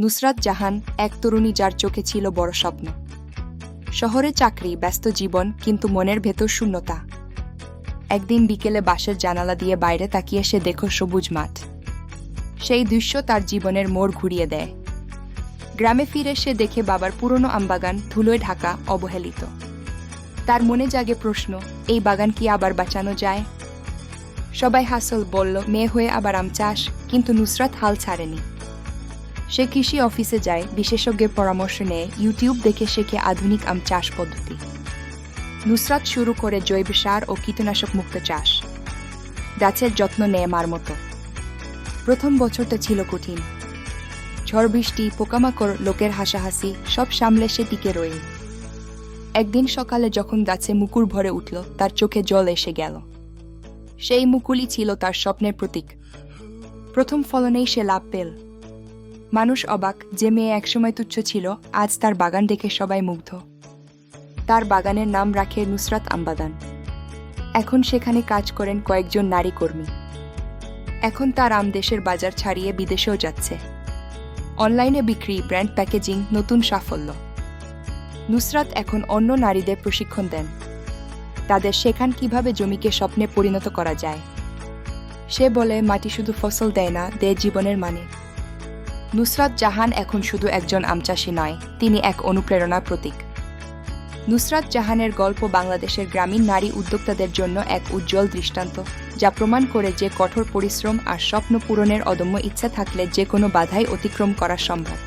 নুসরাত জাহান এক তরুণী যার চোখে ছিল বড় স্বপ্ন। শহরে চাকরি, ব্যস্ত জীবন, কিন্তু মনের ভেতর শূন্যতা। একদিন বিকেলে বাসের জানালা দিয়ে বাইরে তাকিয়ে সে দেখো সবুজ মাঠ। সেই দৃশ্য তার জীবনের মোড় ঘুরিয়ে দেয়। গ্রামে ফিরে সে দেখে বাবার পুরনো আমবাগান ধুলোয় ঢাকা অবহেলিত। তার মনে জাগে প্রশ্ন, এই বাগান কি আবার বাঁচানো যায়? সবাই হাসল, বলল, মেয়ে হয়ে আবার আম চাষ, কিন্তু নুসরাত হাল ছাড়েনি। সে কৃষি অফিসে যায়, বিশেষজ্ঞের পরামর্শ নেয়, ইউটিউব দেখে শেখে আধুনিক আম চাষ পদ্ধতি। নুসরাত শুরু করে জৈব সার ও কীটনাশক মুক্ত চাষ। গাছের যত্ন নেয় মার মতো। প্রথম বছরটা ছিল কঠিন। ঝড় বৃষ্টি, পোকামাকড়, লোকের হাসাহাসি, সব সামলে সে টিকে রইল একদিন সকালে যখন গাছে মুকুর ভরে উঠল, তার চোখে জল এসে গেল। সেই মুকুলই ছিল তার স্বপ্নের প্রতীক। প্রথম ফলনেই সে লাভ পেল। মানুষ অবাক যে মেয়ে একসময় তুচ্ছ ছিল, আজ তার বাগান দেখে সবাই মুগ্ধ। তার বাগানের নাম রাখে নুসরাত আমবাগান এখন সেখানে কাজ করেন কয়েকজন নারী কর্মী। এখন তার আম দেশের বাজার ছাড়িয়ে বিদেশেও যাচ্ছে। অনলাইনে বিক্রি, ব্র্যান্ড প্যাকেজিং নতুন সাফল্য। নুসরাত এখন অন্য নারীদের প্রশিক্ষণ দেন। তাদের শেখান কীভাবে জমিকে স্বপ্নে পরিণত করা যায়? সে বলে, মাটি শুধু ফসল দেয় না, দেয় জীবনের মানে। নুসরাত জাহান এখন শুধু একজন আমচাষী নয়, তিনি এক অনুপ্রেরণার প্রতীক। নুসরাত জাহানের গল্প বাংলাদেশের গ্রামীণ নারী উদ্যোক্তাদের জন্য এক উজ্জ্বল দৃষ্টান্ত, যা প্রমাণ করে যে কঠোর পরিশ্রম আর স্বপ্ন পূরণের অদম্য ইচ্ছা থাকলে যে কোনো বাধাই অতিক্রম করা সম্ভব।